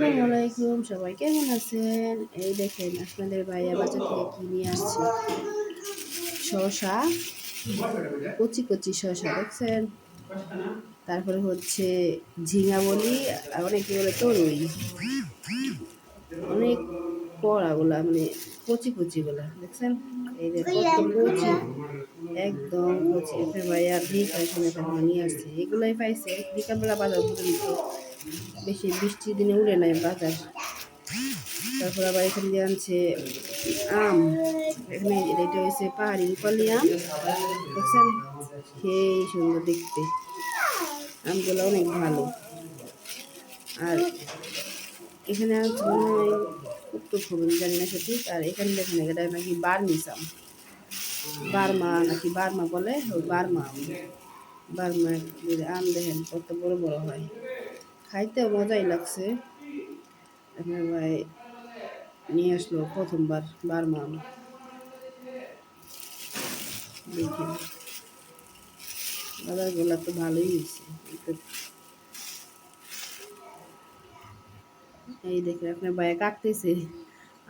আসসালামু আলাইকুম। সবাই কেমন আছেন? এই দেখেন আপনাদের ভাইয়া বাজার থেকে কি নিয়ে আসছে? শশা কচি কচি শশা দেখছেন? তারপরে হচ্ছে ঝিঙা বলি অনেকে বলে তরুই অনেক পড়াগুলা মানে কচি কচিগুলা দেখছেন? এই যে কচি একদম কচি। আপনার ভাইয়া ঠিক আছে নিয়ে আসছে। এগুলাই পাইছে। বিকালবেলা বাজার ঘুরে নিত বেশি বৃষ্টির দিনে উড়ে নাই বাজার। তারপর আবার এখানে দিয়ে আনছে আম। এখানে এটা হয়েছে পাহাড়ি রূপালি আম। দেখছেন? সেই সুন্দর দেখতে। আমগুলো অনেক ভালো। আর এখানে উত্তর ফলন জানি না সঠিক। আর এখানে দেখেন এটা নাকি বার্মিস আম। বার্মা নাকি বার্মা বলে? বার্মা আম। বার্মা আম দেখেন, কত বড় বড় হয়। খাইতেও মজাই লাগছে। আপনার ভাই নিয়ে আসলো প্রথমবার বার্মা আম দেখি। বাজারগুলো তো ভালোই হয়েছে। এই দেখে আপনার ভাইয়া কাটতেছে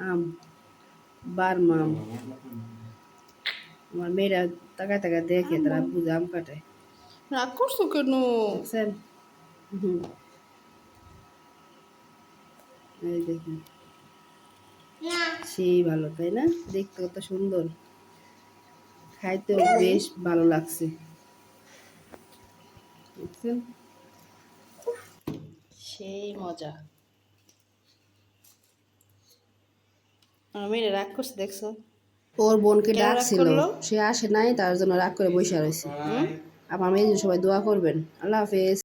আম বার্মা আম। আমার মেয়েরা তাকায় তাকায় দেখে তারা বুঝে আম কাটায় রাগ করছ কেন? হুম। এই দেখুন। সেই ভালো তাই না? দেখতে কত সুন্দর। খাইতেও বেশ ভালো লাগছে। দেখছেন? সেই মজা। আমি রাগ করছি দেখছ? ওর বোনকে ডাকছিল। সে আসে নাই তার জন্য রাগ করে বসে রয়েছে। আমার মেয়ে সবাই দোয়া করবেন। আল্লাহ হাফেজ।